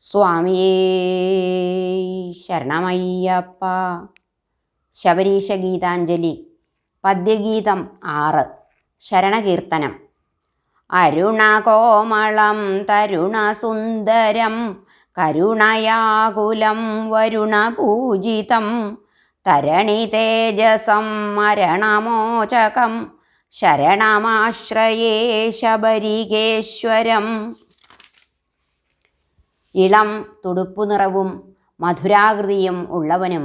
സ്വാമിയേ ശരണമയ്യപ്പ ശബരീശ ഗീതാഞ്ജലി പദ്യഗീതം ആറ് ശരണകീർത്തനം. അരുണകോമളം തരുണസുന്ദരം കരുണയാകുലം വരുണപൂജിതം തരണി തേജസം മരണമോചകം ശരണമാശ്രയേ ശബരികേശ്വരം. ഇളം തുടുപ്പു നിറവും മധുരാകൃതിയും ഉള്ളവനും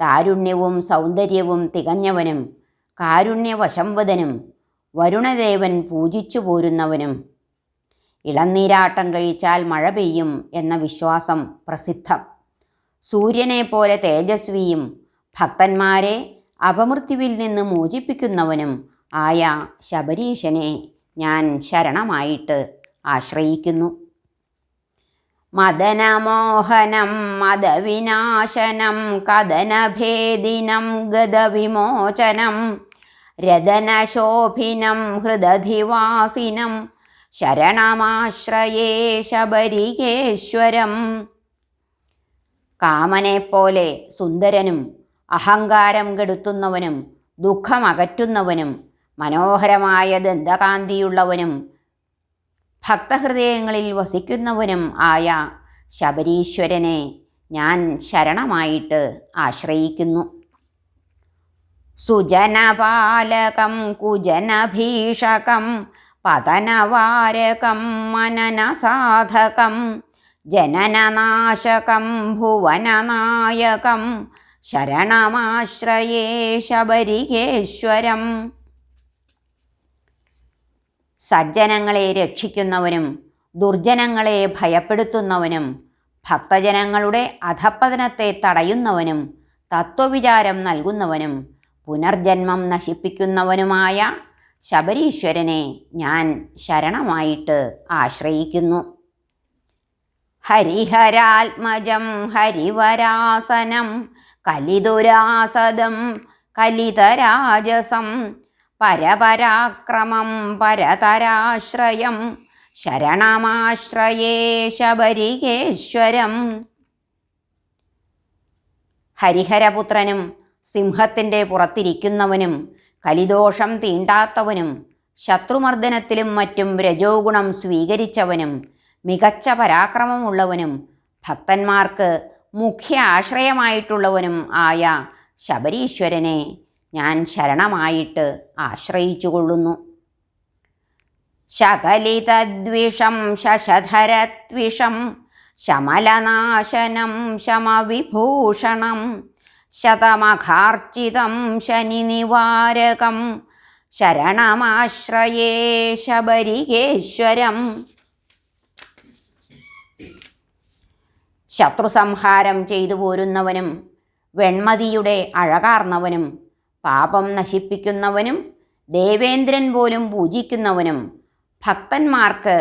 താരുണ്യവും സൗന്ദര്യവും തികഞ്ഞവനും കാരുണ്യവശംവദനും വരുണദേവൻ പൂജിച്ചു പോരുന്നവനും. ഇളനീരാട്ടം കഴിച്ചാൽ മഴ പെയ്യും എന്ന വിശ്വാസം പ്രസിദ്ധം. സൂര്യനെ പോലെ തേജസ്വിയും ഭക്തന്മാരെ അപമൃത്യുവിൽ നിന്ന് മോചിപ്പിക്കുന്നവനും ആയ ശബരീശനെ ഞാൻ ശരണമായിട്ട് ആശ്രയിക്കുന്നു. മദനമോഹനം മദവിനാശനം കഥനഭേദിനം ഗതവിമോചനം രതനശോഭിനം ഹൃദധിവാസിനം ശരണമാശ്രയേ ശബരികേശ്വരം. കാമനെപ്പോലെ സുന്ദരനും അഹങ്കാരം കെടുത്തുന്നവനും ദുഃഖമകറ്റുന്നവനും മനോഹരമായ ദന്തകാന്തിയുള്ളവനും ഭക്തഹൃദയങ്ങളിൽ വസിക്കുന്നവനും ആയ ശബരീശ്വരനെ ഞാൻ ശരണമായിട്ട് ആശ്രയിക്കുന്നു. സുജനപാലകം കുജനഭീഷകം പതനവാരകം മനനസാധകം ജനനനാശകം ഭുവനനായകം ശരണമാശ്രയേ ശബരികേശ്വരം. സജ്ജനങ്ങളെ രക്ഷിക്കുന്നവനും ദുർജനങ്ങളെ ഭയപ്പെടുത്തുന്നവനും ഭക്തജനങ്ങളുടെ അധപ്പതനത്തെ തടയുന്നവനും തത്വവിചാരം നൽകുന്നവനും പുനർജന്മം നശിപ്പിക്കുന്നവനുമായ ശബരീശ്വരനെ ഞാൻ ശരണമായിട്ട് ആശ്രയിക്കുന്നു. ഹരിഹരാത്മജം ഹരിവരാസനം കലിതുരാസദം കലിതരാജസം പരപരാക്രമം പരതരാശ്രയം ശരണമാശ്രയേ ശബരികേശ്വരം. ഹരിഹരപുത്രനും സിംഹത്തിന്റെ പുറത്തിരിക്കുന്നവനും കലിദോഷം തീണ്ടാത്തവനും ശത്രുമർദ്ദനത്തിലും മറ്റും രജോഗുണം സ്വീകരിച്ചവനും മികച്ച പരാക്രമമുള്ളവനും ഭക്തന്മാർക്ക് മുഖ്യ ആശ്രയമായിട്ടുള്ളവനും ആയ ശബരീശ്വരനെ ഞാൻ ശരണമായിട്ട് ആശ്രയിച്ചു കൊള്ളുന്നു ശകലിതദ്വിഷം ശശധരത്വിഷം ശമലനാശനം ശമവിഭൂഷണം ശതമഖാർച്ചിതം ശനിനിവാരകം ശരണമാശ്രയേ ശബരികേശ്വരം. ശത്രുസംഹാരം ചെയ്തു പോരുന്നവനും വെൺമതിയുടെ അഴകാർന്നവനും പാപം നശിപ്പിക്കുന്നവനും ദേവേന്ദ്രൻ പോലും പൂജിക്കുന്നവനും ഭക്തന്മാർക്ക്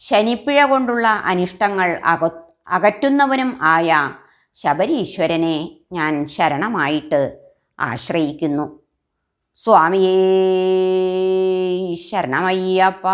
ശനിപ്പിഴ കൊണ്ടുള്ള അനിഷ്ടങ്ങൾ അക അകറ്റുന്നവനും ആയ ശബരീശ്വരനെ ഞാൻ ശരണമായിട്ട് ആശ്രയിക്കുന്നു. സ്വാമിയേ ശരണമയ്യപ്പ.